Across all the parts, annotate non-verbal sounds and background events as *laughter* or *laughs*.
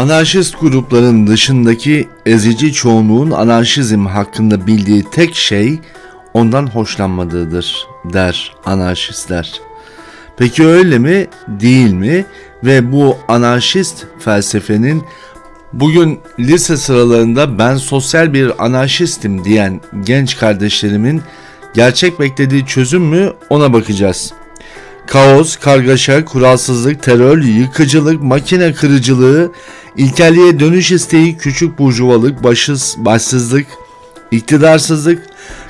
Anarşist grupların dışındaki ezici çoğunluğun anarşizm hakkında bildiği tek şey ondan hoşlanmadığıdır der anarşistler. Peki öyle mi değil mi? Ve bu anarşist felsefenin bugün lise sıralarında ben sosyal bir anarşistim diyen genç kardeşlerimin gerçek beklediği çözüm mü ona bakacağız. Kaos, kargaşa, kuralsızlık, terör, yıkıcılık, makine kırıcılığı, ilkelliğe dönüş isteği, küçük burjuvalık, başsız, başsızlık, iktidarsızlık,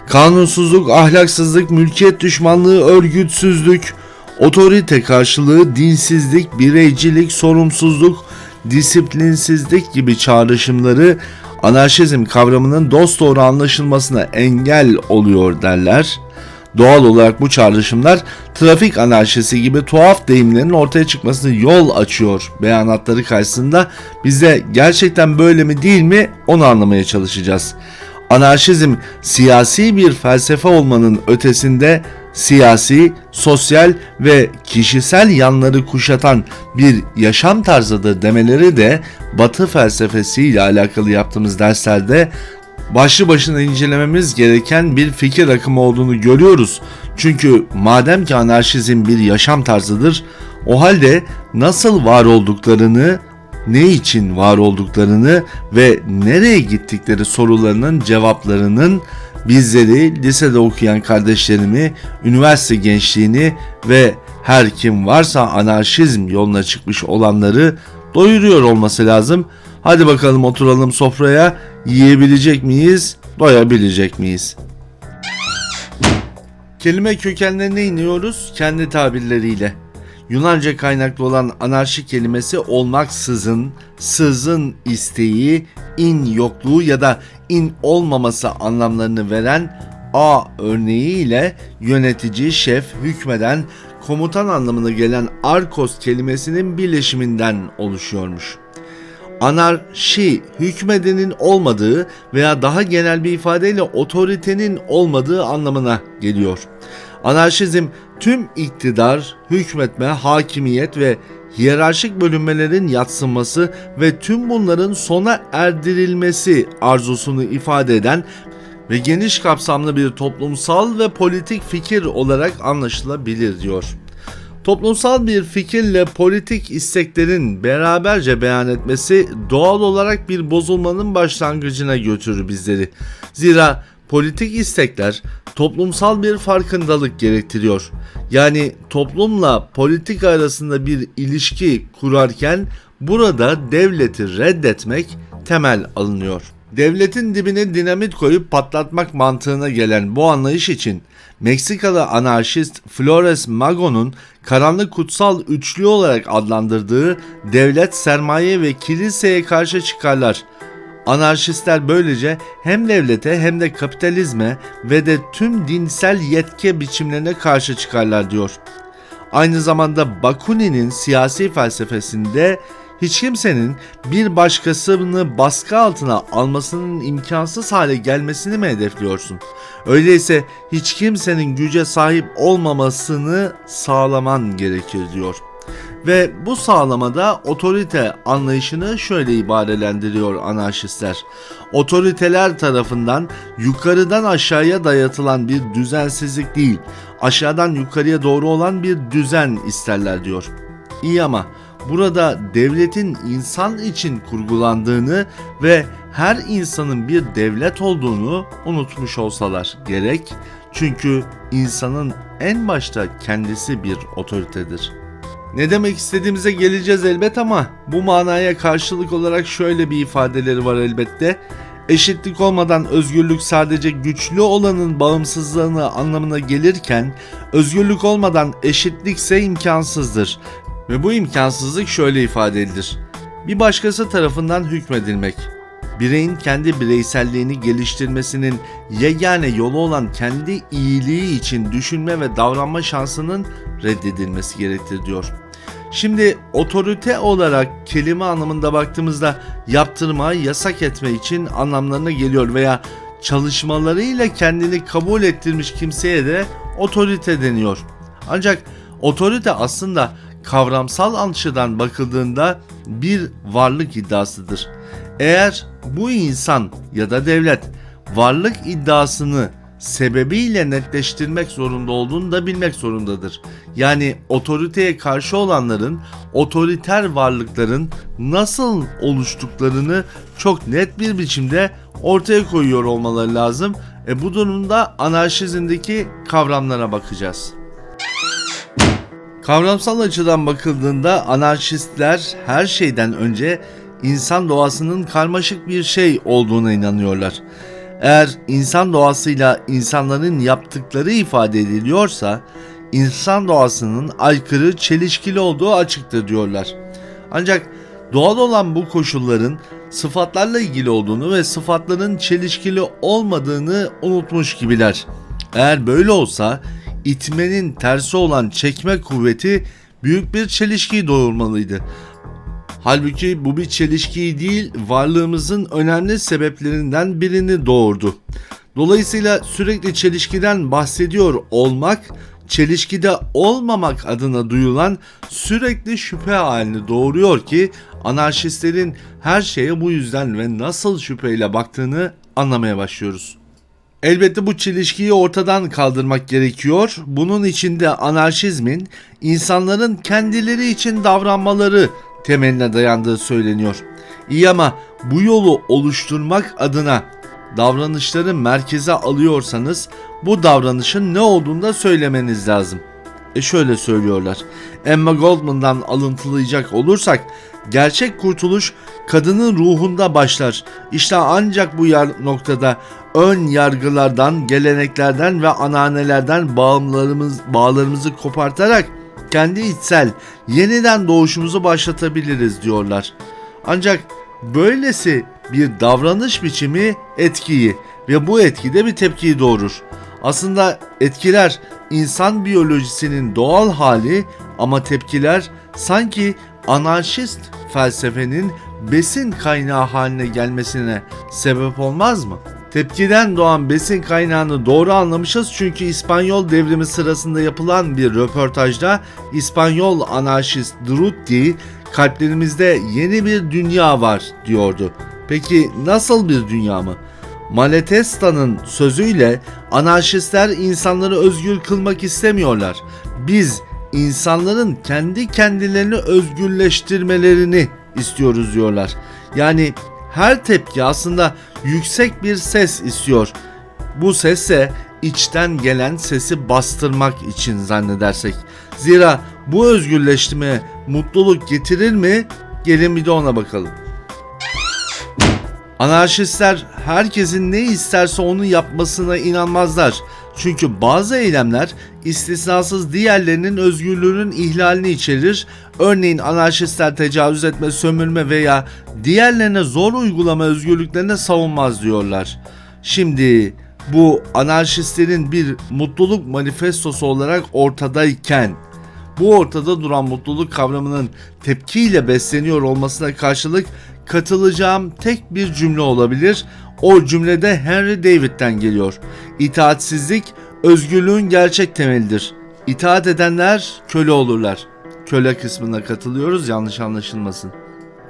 kanunsuzluk, ahlaksızlık, mülkiyet düşmanlığı, örgütsüzlük, otorite karşılığı, dinsizlik, bireycilik, sorumsuzluk, disiplinsizlik gibi çağrışımları anarşizm kavramının dosdoğru anlaşılmasına engel oluyor derler. Doğal olarak bu çağrışımlar trafik anarşisi gibi tuhaf deyimlerin ortaya çıkmasına yol açıyor beyanatları karşısında bize gerçekten böyle mi değil mi onu anlamaya çalışacağız. Anarşizm siyasi bir felsefe olmanın ötesinde siyasi, sosyal ve kişisel yanları kuşatan bir yaşam tarzıdır demeleri de Batı felsefesiyle alakalı yaptığımız derslerde başlı başına incelememiz gereken bir fikir akımı olduğunu görüyoruz. Çünkü madem ki anarşizm bir yaşam tarzıdır, o halde nasıl var olduklarını, ne için var olduklarını ve nereye gittikleri sorularının cevaplarının bizleri lisede okuyan kardeşlerimi, üniversite gençliğini ve her kim varsa anarşizm yoluna çıkmış olanları doyuruyor olması lazım. Hadi bakalım oturalım sofraya. Yiyebilecek miyiz? Doyabilecek miyiz? Kelime kökenlerine iniyoruz kendi tabirleriyle. Yunanca kaynaklı olan anarşi kelimesi olmaksızın, sızın isteği, in yokluğu ya da in olmaması anlamlarını veren A örneğiyle yönetici, şef, hükmeden, komutan anlamına gelen arkos kelimesinin birleşiminden oluşuyormuş anarşi hükmedenin olmadığı veya daha genel bir ifadeyle otoritenin olmadığı anlamına geliyor. Anarşizm tüm iktidar, hükmetme, hakimiyet ve hiyerarşik bölünmelerin yatsınması ve tüm bunların sona erdirilmesi arzusunu ifade eden ve geniş kapsamlı bir toplumsal ve politik fikir olarak anlaşılabilir diyor. Toplumsal bir fikirle politik isteklerin beraberce beyan etmesi doğal olarak bir bozulmanın başlangıcına götürür bizleri. Zira politik istekler toplumsal bir farkındalık gerektiriyor. Yani toplumla politika arasında bir ilişki kurarken burada devleti reddetmek temel alınıyor. Devletin dibine dinamit koyup patlatmak mantığına gelen bu anlayış için Meksikalı anarşist Flores Mago'nun karanlık kutsal üçlü olarak adlandırdığı devlet, sermaye ve kiliseye karşı çıkarlar. Anarşistler böylece hem devlete hem de kapitalizme ve de tüm dinsel yetki biçimlerine karşı çıkarlar diyor. Aynı zamanda Bakunin'in siyasi felsefesinde hiç kimsenin bir başkasını baskı altına almasının imkansız hale gelmesini mi hedefliyorsun? Öyleyse hiç kimsenin güce sahip olmamasını sağlaman gerekir diyor. Ve bu sağlamada otorite anlayışını şöyle ibarelendiriyor anarşistler. Otoriteler tarafından yukarıdan aşağıya dayatılan bir düzensizlik değil, aşağıdan yukarıya doğru olan bir düzen isterler diyor. İyi ama burada devletin insan için kurgulandığını ve her insanın bir devlet olduğunu unutmuş olsalar gerek. Çünkü insanın en başta kendisi bir otoritedir. Ne demek istediğimize geleceğiz elbet ama bu manaya karşılık olarak şöyle bir ifadeleri var elbette. Eşitlik olmadan özgürlük sadece güçlü olanın bağımsızlığını anlamına gelirken özgürlük olmadan eşitlikse imkansızdır ve bu imkansızlık şöyle ifade edilir. Bir başkası tarafından hükmedilmek. Bireyin kendi bireyselliğini geliştirmesinin yegane yolu olan kendi iyiliği için düşünme ve davranma şansının reddedilmesi gerektir diyor. Şimdi otorite olarak kelime anlamında baktığımızda yaptırma, yasak etme için anlamlarına geliyor veya çalışmalarıyla kendini kabul ettirmiş kimseye de otorite deniyor. Ancak otorite aslında kavramsal açıdan bakıldığında bir varlık iddiasıdır. Eğer bu insan ya da devlet varlık iddiasını sebebiyle netleştirmek zorunda olduğunu da bilmek zorundadır. Yani otoriteye karşı olanların otoriter varlıkların nasıl oluştuklarını çok net bir biçimde ortaya koyuyor olmaları lazım. E bu durumda anarşizmdeki kavramlara bakacağız. Kavramsal açıdan bakıldığında anarşistler her şeyden önce insan doğasının karmaşık bir şey olduğuna inanıyorlar. Eğer insan doğasıyla insanların yaptıkları ifade ediliyorsa insan doğasının aykırı, çelişkili olduğu açıktır diyorlar. Ancak doğal olan bu koşulların sıfatlarla ilgili olduğunu ve sıfatların çelişkili olmadığını unutmuş gibiler. Eğer böyle olsa itmenin tersi olan çekme kuvveti büyük bir çelişkiyi doğurmalıydı. Halbuki bu bir çelişkiyi değil, varlığımızın önemli sebeplerinden birini doğurdu. Dolayısıyla sürekli çelişkiden bahsediyor olmak, çelişkide olmamak adına duyulan sürekli şüphe halini doğuruyor ki anarşistlerin her şeye bu yüzden ve nasıl şüpheyle baktığını anlamaya başlıyoruz. Elbette bu çelişkiyi ortadan kaldırmak gerekiyor. Bunun için de anarşizmin insanların kendileri için davranmaları temeline dayandığı söyleniyor. İyi ama bu yolu oluşturmak adına davranışları merkeze alıyorsanız bu davranışın ne olduğunu da söylemeniz lazım. E şöyle söylüyorlar. Emma Goldman'dan alıntılayacak olursak gerçek kurtuluş kadının ruhunda başlar. İşte ancak bu yer noktada ön yargılardan, geleneklerden ve ananelerden bağımlarımız, bağlarımızı kopartarak kendi içsel yeniden doğuşumuzu başlatabiliriz diyorlar. Ancak böylesi bir davranış biçimi etkiyi ve bu etkide bir tepkiyi doğurur. Aslında etkiler insan biyolojisinin doğal hali ama tepkiler sanki anarşist felsefenin besin kaynağı haline gelmesine sebep olmaz mı? Tepkiden doğan besin kaynağını doğru anlamışız çünkü İspanyol devrimi sırasında yapılan bir röportajda İspanyol anarşist Drutti kalplerimizde yeni bir dünya var diyordu. Peki nasıl bir dünya mı? Malatesta'nın sözüyle anarşistler insanları özgür kılmak istemiyorlar. Biz insanların kendi kendilerini özgürleştirmelerini istiyoruz diyorlar. Yani her tepki aslında yüksek bir ses istiyor. Bu sesse içten gelen sesi bastırmak için zannedersek. Zira bu özgürleştirme mutluluk getirir mi? Gelin bir de ona bakalım. Anarşistler herkesin ne isterse onu yapmasına inanmazlar. Çünkü bazı eylemler istisnasız diğerlerinin özgürlüğünün ihlalini içerir. Örneğin anarşistler tecavüz etme, sömürme veya diğerlerine zor uygulama özgürlüklerine savunmaz diyorlar. Şimdi bu anarşistlerin bir mutluluk manifestosu olarak ortadayken bu ortada duran mutluluk kavramının tepkiyle besleniyor olmasına karşılık katılacağım tek bir cümle olabilir. O cümlede Henry David'den geliyor. İtaatsizlik özgürlüğün gerçek temelidir. İtaat edenler köle olurlar. Köle kısmına katılıyoruz yanlış anlaşılmasın.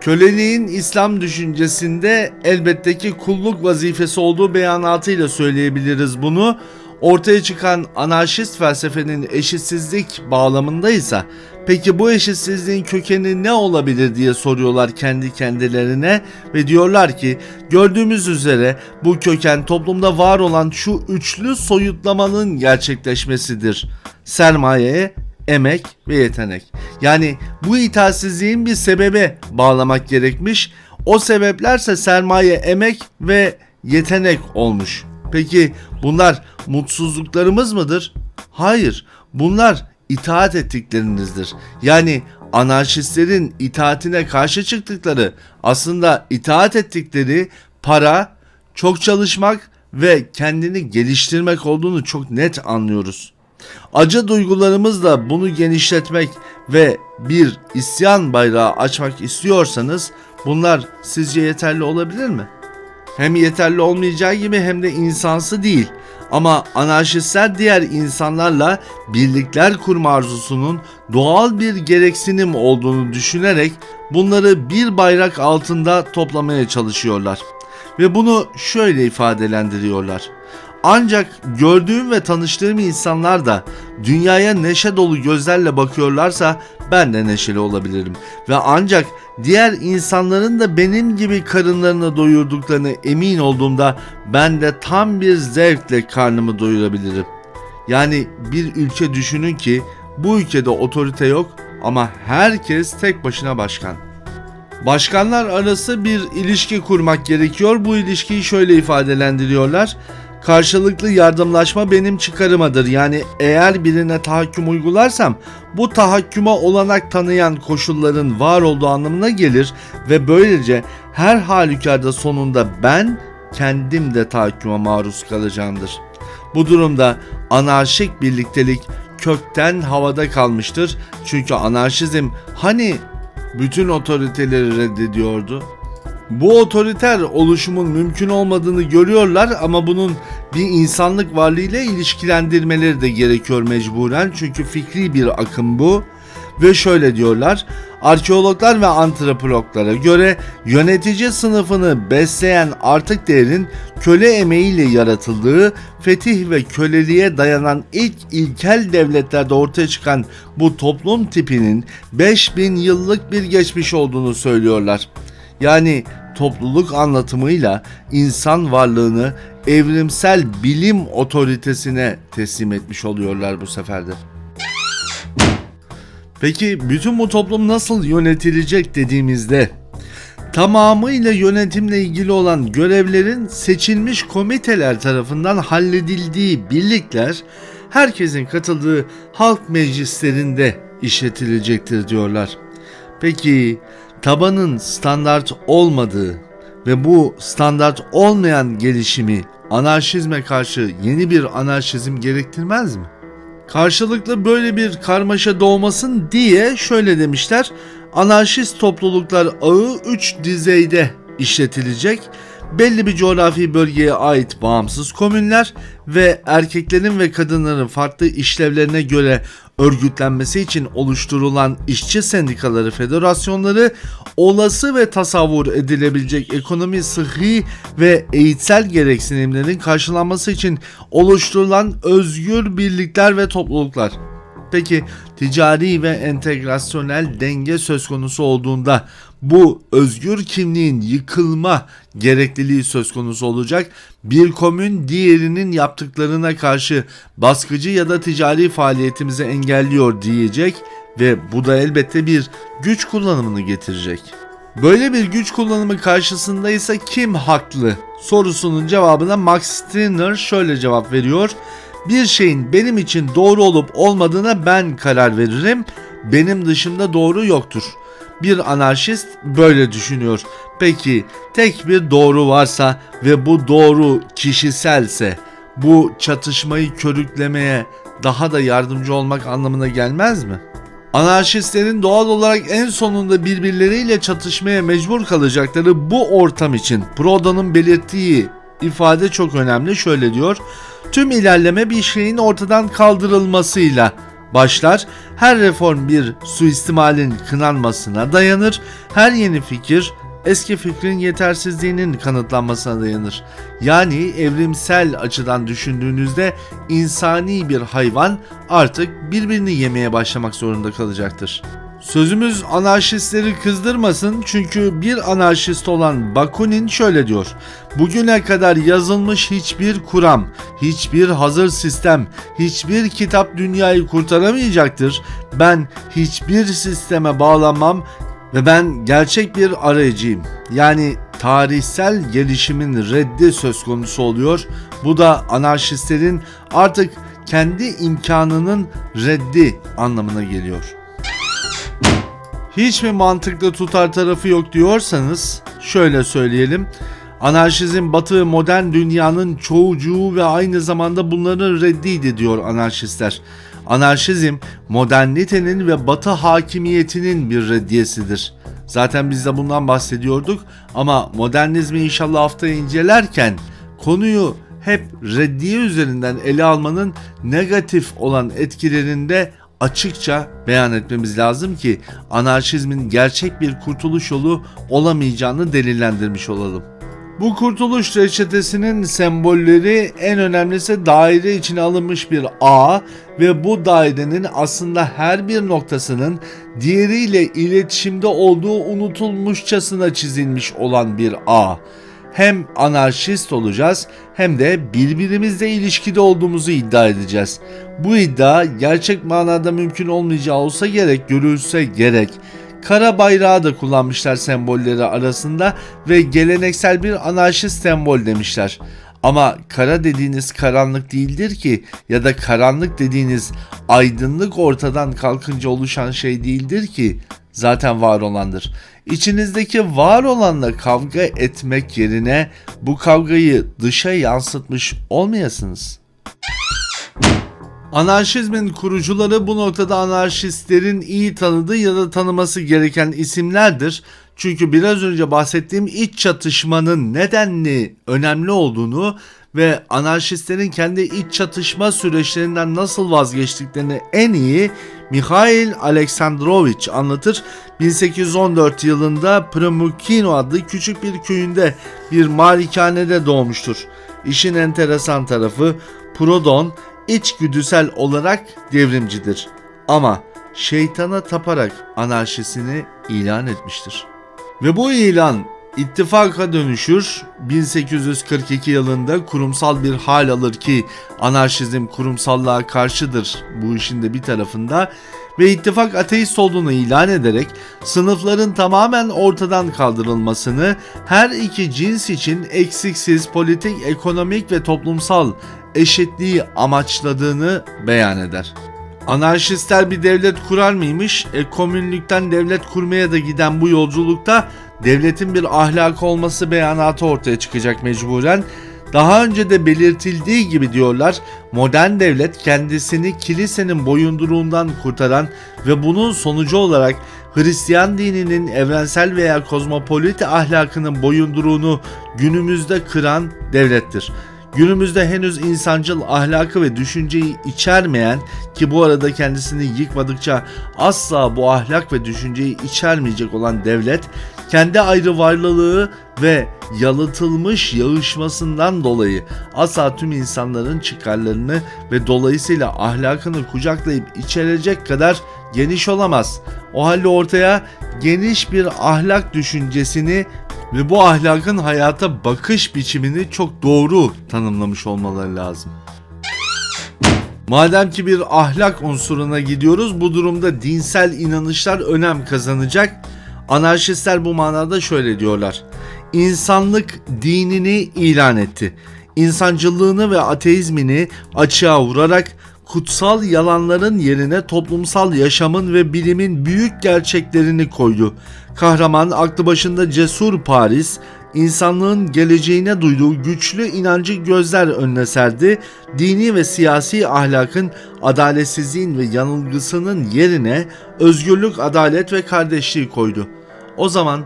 Köleliğin İslam düşüncesinde elbette ki kulluk vazifesi olduğu beyanatıyla söyleyebiliriz bunu. Ortaya çıkan anarşist felsefenin eşitsizlik bağlamındaysa peki bu eşitsizliğin kökeni ne olabilir diye soruyorlar kendi kendilerine ve diyorlar ki gördüğümüz üzere bu köken toplumda var olan şu üçlü soyutlamanın gerçekleşmesidir. Sermayeye, emek ve yetenek. Yani bu itaatsizliğin bir sebebe bağlamak gerekmiş. O sebeplerse sermaye, emek ve yetenek olmuş. Peki bunlar mutsuzluklarımız mıdır? Hayır. Bunlar itaat ettiklerinizdir. Yani anarşistlerin itaatine karşı çıktıkları aslında itaat ettikleri para, çok çalışmak ve kendini geliştirmek olduğunu çok net anlıyoruz. Acı duygularımızla bunu genişletmek ve bir isyan bayrağı açmak istiyorsanız bunlar sizce yeterli olabilir mi? Hem yeterli olmayacağı gibi hem de insansı değil. Ama anarşistler diğer insanlarla birlikler kurma arzusunun doğal bir gereksinim olduğunu düşünerek bunları bir bayrak altında toplamaya çalışıyorlar. Ve bunu şöyle ifadelendiriyorlar. Ancak gördüğüm ve tanıştığım insanlar da dünyaya neşe dolu gözlerle bakıyorlarsa ben de neşeli olabilirim. Ve ancak diğer insanların da benim gibi karınlarını doyurduklarını emin olduğumda ben de tam bir zevkle karnımı doyurabilirim. Yani bir ülke düşünün ki bu ülkede otorite yok ama herkes tek başına başkan. Başkanlar arası bir ilişki kurmak gerekiyor. Bu ilişkiyi şöyle ifadelendiriyorlar. Karşılıklı yardımlaşma benim çıkarımadır. Yani eğer birine tahakküm uygularsam bu tahakküme olanak tanıyan koşulların var olduğu anlamına gelir ve böylece her halükarda sonunda ben kendim de tahakküme maruz kalacağımdır. Bu durumda anarşik birliktelik kökten havada kalmıştır. Çünkü anarşizm hani bütün otoriteleri reddediyordu. Bu otoriter oluşumun mümkün olmadığını görüyorlar ama bunun bir insanlık varlığıyla ilişkilendirmeleri de gerekiyor mecburen. Çünkü fikri bir akım bu. Ve şöyle diyorlar, arkeologlar ve antropologlara göre yönetici sınıfını besleyen artık değerin köle emeğiyle yaratıldığı, fetih ve köleliğe dayanan ilk ilkel devletlerde ortaya çıkan bu toplum tipinin 5000 yıllık bir geçmiş olduğunu söylüyorlar. Yani topluluk anlatımıyla insan varlığını evrimsel bilim otoritesine teslim etmiş oluyorlar bu seferde. Peki bütün bu toplum nasıl yönetilecek dediğimizde tamamıyla yönetimle ilgili olan görevlerin seçilmiş komiteler tarafından halledildiği birlikler herkesin katıldığı halk meclislerinde işletilecektir diyorlar. Peki tabanın standart olmadığı ve bu standart olmayan gelişimi anarşizme karşı yeni bir anarşizm gerektirmez mi? Karşılıklı böyle bir karmaşa doğmasın diye şöyle demişler. Anarşist topluluklar ağı 3 düzeyde işletilecek. Belli bir coğrafi bölgeye ait bağımsız komünler ve erkeklerin ve kadınların farklı işlevlerine göre örgütlenmesi için oluşturulan işçi sendikaları federasyonları olası ve tasavvur edilebilecek ekonomi sıhhi ve eğitsel gereksinimlerin karşılanması için oluşturulan özgür birlikler ve topluluklar. Peki ticari ve entegrasyonel denge söz konusu olduğunda bu özgür kimliğin yıkılma gerekliliği söz konusu olacak. Bir komün diğerinin yaptıklarına karşı baskıcı ya da ticari faaliyetimizi engelliyor diyecek ve bu da elbette bir güç kullanımını getirecek. Böyle bir güç kullanımı karşısında ise kim haklı sorusunun cevabına Max Stirner şöyle cevap veriyor. Bir şeyin benim için doğru olup olmadığına ben karar veririm. Benim dışımda doğru yoktur. Bir anarşist böyle düşünüyor. Peki tek bir doğru varsa ve bu doğru kişiselse bu çatışmayı körüklemeye daha da yardımcı olmak anlamına gelmez mi? Anarşistlerin doğal olarak en sonunda birbirleriyle çatışmaya mecbur kalacakları bu ortam için Proudhon'un belirttiği ifade çok önemli. Şöyle diyor. Tüm ilerleme bir şeyin ortadan kaldırılmasıyla başlar. Her reform bir suistimalin kınanmasına dayanır. Her yeni fikir eski fikrin yetersizliğinin kanıtlanmasına dayanır. Yani evrimsel açıdan düşündüğünüzde insani bir hayvan artık birbirini yemeye başlamak zorunda kalacaktır. Sözümüz anarşistleri kızdırmasın çünkü bir anarşist olan Bakunin şöyle diyor. Bugüne kadar yazılmış hiçbir kuram, hiçbir hazır sistem, hiçbir kitap dünyayı kurtaramayacaktır. Ben hiçbir sisteme bağlanmam ve ben gerçek bir arayıcıyım. Yani tarihsel gelişimin reddi söz konusu oluyor. Bu da anarşistlerin artık kendi imkanının reddi anlamına geliyor. Hiç mi mantıklı tutar tarafı yok diyorsanız şöyle söyleyelim. Anarşizm batı modern dünyanın çoğucuğu ve aynı zamanda bunların reddiydi diyor anarşistler. Anarşizm modernitenin ve batı hakimiyetinin bir reddiyesidir. Zaten biz de bundan bahsediyorduk ama modernizmi inşallah haftaya incelerken konuyu hep reddiye üzerinden ele almanın negatif olan etkilerini de açıkça beyan etmemiz lazım ki anarşizmin gerçek bir kurtuluş yolu olamayacağını delillendirmiş olalım. Bu kurtuluş reçetesinin sembolleri en önemlisi daire içine alınmış bir ağ ve bu dairenin aslında her bir noktasının diğeriyle iletişimde olduğu unutulmuşçasına çizilmiş olan bir ağ. Hem anarşist olacağız hem de birbirimizle ilişkide olduğumuzu iddia edeceğiz. Bu iddia gerçek manada mümkün olmayacağı olsa gerek görülse gerek. Kara bayrağı da kullanmışlar sembolleri arasında ve geleneksel bir anarşist sembol demişler. Ama kara dediğiniz karanlık değildir ki ya da karanlık dediğiniz aydınlık ortadan kalkınca oluşan şey değildir ki zaten var olandır. İçinizdeki var olanla kavga etmek yerine bu kavgayı dışa yansıtmış olmayasınız. Anarşizmin kurucuları bu noktada anarşistlerin iyi tanıdığı ya da tanıması gereken isimlerdir. Çünkü biraz önce bahsettiğim iç çatışmanın nedenli önemli olduğunu ve anarşistlerin kendi iç çatışma süreçlerinden nasıl vazgeçtiklerini en iyi Mikhail Aleksandrovich anlatır. 1814 yılında Promukino adlı küçük bir köyünde bir malikanede doğmuştur. İşin enteresan tarafı Proudhon içgüdüsel olarak devrimcidir. Ama şeytana taparak anarşisini ilan etmiştir. Ve bu ilan ittifaka dönüşür. 1842 yılında kurumsal bir hal alır ki anarşizm kurumsallığa karşıdır bu işin de bir tarafında ve ittifak ateist olduğunu ilan ederek sınıfların tamamen ortadan kaldırılmasını her iki cins için eksiksiz politik, ekonomik ve toplumsal eşitliği amaçladığını beyan eder. Anarşistler bir devlet kurar mıymış? E, komünlükten devlet kurmaya da giden bu yolculukta devletin bir ahlakı olması beyanatı ortaya çıkacak mecburen. Daha önce de belirtildiği gibi diyorlar, modern devlet kendisini kilisenin boyunduruğundan kurtaran ve bunun sonucu olarak Hristiyan dininin evrensel veya kozmopolit ahlakının boyunduruğunu günümüzde kıran devlettir. Günümüzde henüz insancıl ahlakı ve düşünceyi içermeyen ki bu arada kendisini yıkmadıkça asla bu ahlak ve düşünceyi içermeyecek olan devlet kendi ayrı varlığı ve yalıtılmış yağışmasından dolayı asla tüm insanların çıkarlarını ve dolayısıyla ahlakını kucaklayıp içerecek kadar geniş olamaz. O halde ortaya geniş bir ahlak düşüncesini ve bu ahlakın hayata bakış biçimini çok doğru tanımlamış olmaları lazım. Madem ki bir ahlak unsuruna gidiyoruz bu durumda dinsel inanışlar önem kazanacak. Anarşistler bu manada şöyle diyorlar. İnsanlık dinini ilan etti. İnsancılığını ve ateizmini açığa vurarak kutsal yalanların yerine toplumsal yaşamın ve bilimin büyük gerçeklerini koydu. Kahraman aklı başında cesur Paris, insanlığın geleceğine duyduğu güçlü inancı gözler önüne serdi. Dini ve siyasi ahlakın adaletsizliğin ve yanılgısının yerine özgürlük, adalet ve kardeşliği koydu. O zaman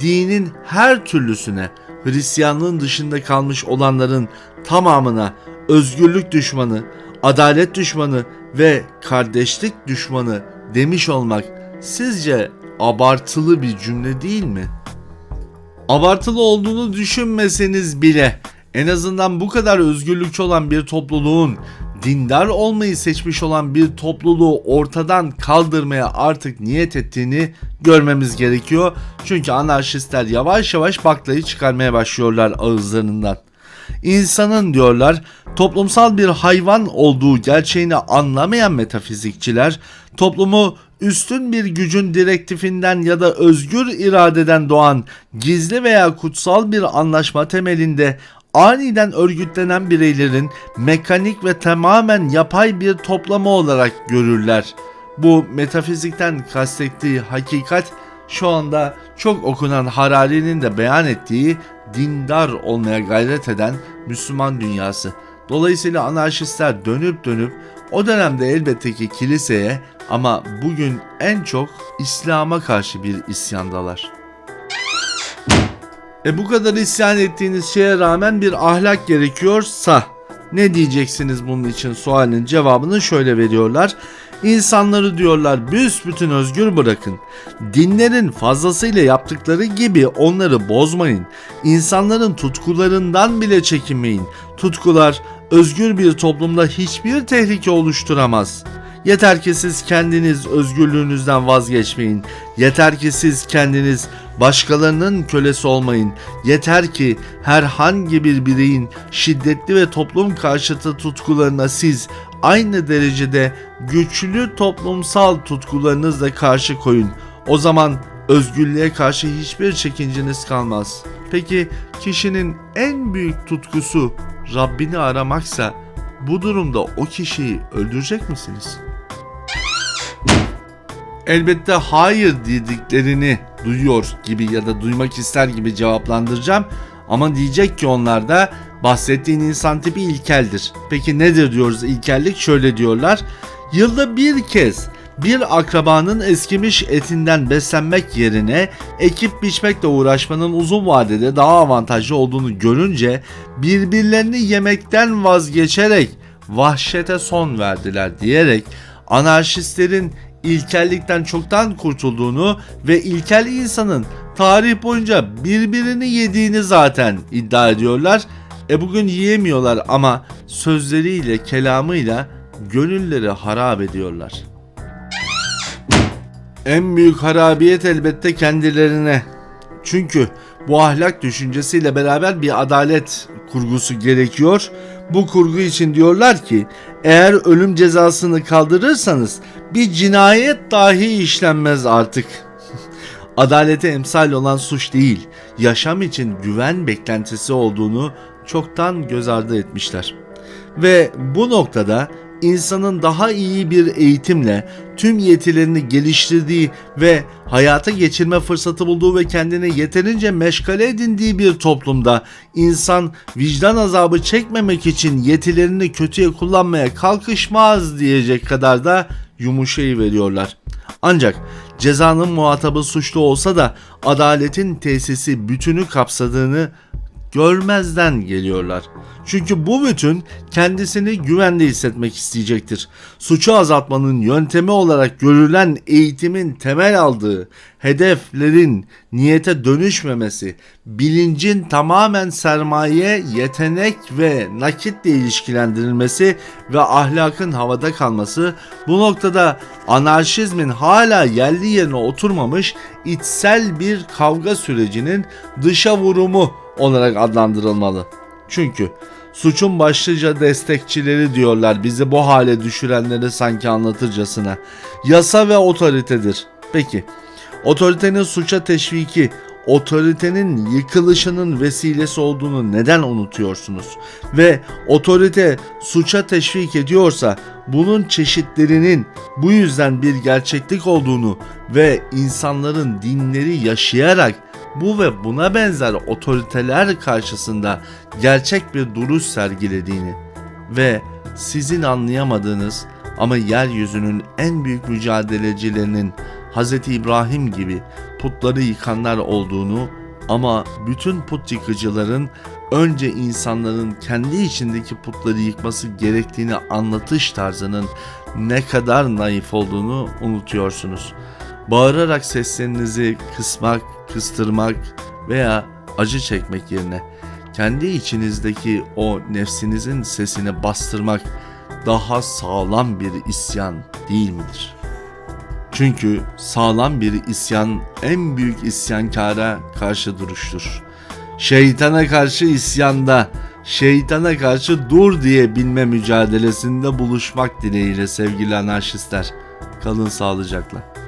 dinin her türlüsüne, Hristiyanlığın dışında kalmış olanların tamamına özgürlük düşmanı, adalet düşmanı ve kardeşlik düşmanı demiş olmak sizce abartılı bir cümle değil mi? Abartılı olduğunu düşünmeseniz bile en azından bu kadar özgürlükçü olan bir topluluğun dindar olmayı seçmiş olan bir topluluğu ortadan kaldırmaya artık niyet ettiğini görmemiz gerekiyor. Çünkü anarşistler yavaş yavaş baklayı çıkarmaya başlıyorlar ağızlarından. İnsanın diyorlar toplumsal bir hayvan olduğu gerçeğini anlamayan metafizikçiler toplumu üstün bir gücün direktifinden ya da özgür iradeden doğan gizli veya kutsal bir anlaşma temelinde aniden örgütlenen bireylerin mekanik ve tamamen yapay bir toplamı olarak görürler. Bu metafizikten kastettiği hakikat şu anda çok okunan Harari'nin de beyan ettiği dindar olmaya gayret eden Müslüman dünyası. Dolayısıyla anarşistler dönüp dönüp o dönemde elbette ki kiliseye ama bugün en çok İslam'a karşı bir isyandalar. E bu kadar isyan ettiğiniz şeye rağmen bir ahlak gerekiyorsa ne diyeceksiniz bunun için sualin cevabını şöyle veriyorlar. İnsanları diyorlar büsbütün özgür bırakın. Dinlerin fazlasıyla yaptıkları gibi onları bozmayın. İnsanların tutkularından bile çekinmeyin. Tutkular özgür bir toplumda hiçbir tehlike oluşturamaz. Yeter ki siz kendiniz özgürlüğünüzden vazgeçmeyin. Yeter ki siz kendiniz başkalarının kölesi olmayın. Yeter ki herhangi bir bireyin şiddetli ve toplum karşıtı tutkularına siz aynı derecede güçlü toplumsal tutkularınızla karşı koyun. O zaman özgürlüğe karşı hiçbir çekinceniz kalmaz. Peki kişinin en büyük tutkusu Rabbini aramaksa bu durumda o kişiyi öldürecek misiniz? Elbette hayır dediklerini duyuyor gibi ya da duymak ister gibi cevaplandıracağım. Ama diyecek ki onlar da bahsettiğin insan tipi ilkeldir. Peki nedir diyoruz ilkellik? Şöyle diyorlar. Yılda bir kez bir akrabanın eskimiş etinden beslenmek yerine ekip biçmekle uğraşmanın uzun vadede daha avantajlı olduğunu görünce birbirlerini yemekten vazgeçerek vahşete son verdiler diyerek anarşistlerin ilkellikten çoktan kurtulduğunu ve ilkel insanın tarih boyunca birbirini yediğini zaten iddia ediyorlar. E bugün yiyemiyorlar ama sözleriyle, kelamıyla gönülleri harap ediyorlar. En büyük harabiyet elbette kendilerine. Çünkü bu ahlak düşüncesiyle beraber bir adalet kurgusu gerekiyor. Bu kurgu için diyorlar ki eğer ölüm cezasını kaldırırsanız bir cinayet dahi işlenmez artık. *laughs* Adalete emsal olan suç değil, yaşam için güven beklentisi olduğunu çoktan göz ardı etmişler. Ve bu noktada insanın daha iyi bir eğitimle tüm yetilerini geliştirdiği ve hayata geçirme fırsatı bulduğu ve kendini yeterince meşgale edindiği bir toplumda insan vicdan azabı çekmemek için yetilerini kötüye kullanmaya kalkışmaz diyecek kadar da yumuşayı veriyorlar. Ancak cezanın muhatabı suçlu olsa da adaletin tesisi bütünü kapsadığını görmezden geliyorlar. Çünkü bu bütün kendisini güvende hissetmek isteyecektir. Suçu azaltmanın yöntemi olarak görülen eğitimin temel aldığı hedeflerin niyete dönüşmemesi, bilincin tamamen sermaye, yetenek ve nakitle ilişkilendirilmesi ve ahlakın havada kalması bu noktada anarşizmin hala yerli yerine oturmamış içsel bir kavga sürecinin dışa vurumu olarak adlandırılmalı. Çünkü suçun başlıca destekçileri diyorlar bizi bu hale düşürenleri sanki anlatırcasına. Yasa ve otoritedir. Peki otoritenin suça teşviki otoritenin yıkılışının vesilesi olduğunu neden unutuyorsunuz? Ve otorite suça teşvik ediyorsa bunun çeşitlerinin bu yüzden bir gerçeklik olduğunu ve insanların dinleri yaşayarak bu ve buna benzer otoriteler karşısında gerçek bir duruş sergilediğini ve sizin anlayamadığınız ama yeryüzünün en büyük mücadelecilerinin Hz. İbrahim gibi putları yıkanlar olduğunu ama bütün put yıkıcıların önce insanların kendi içindeki putları yıkması gerektiğini anlatış tarzının ne kadar naif olduğunu unutuyorsunuz. Bağırarak seslerinizi kısmak, kıstırmak veya acı çekmek yerine kendi içinizdeki o nefsinizin sesini bastırmak daha sağlam bir isyan değil midir? Çünkü sağlam bir isyan en büyük isyankara karşı duruştur. Şeytana karşı isyanda, şeytana karşı dur diye bilme mücadelesinde buluşmak dileğiyle sevgili anarşistler. Kalın sağlıcakla.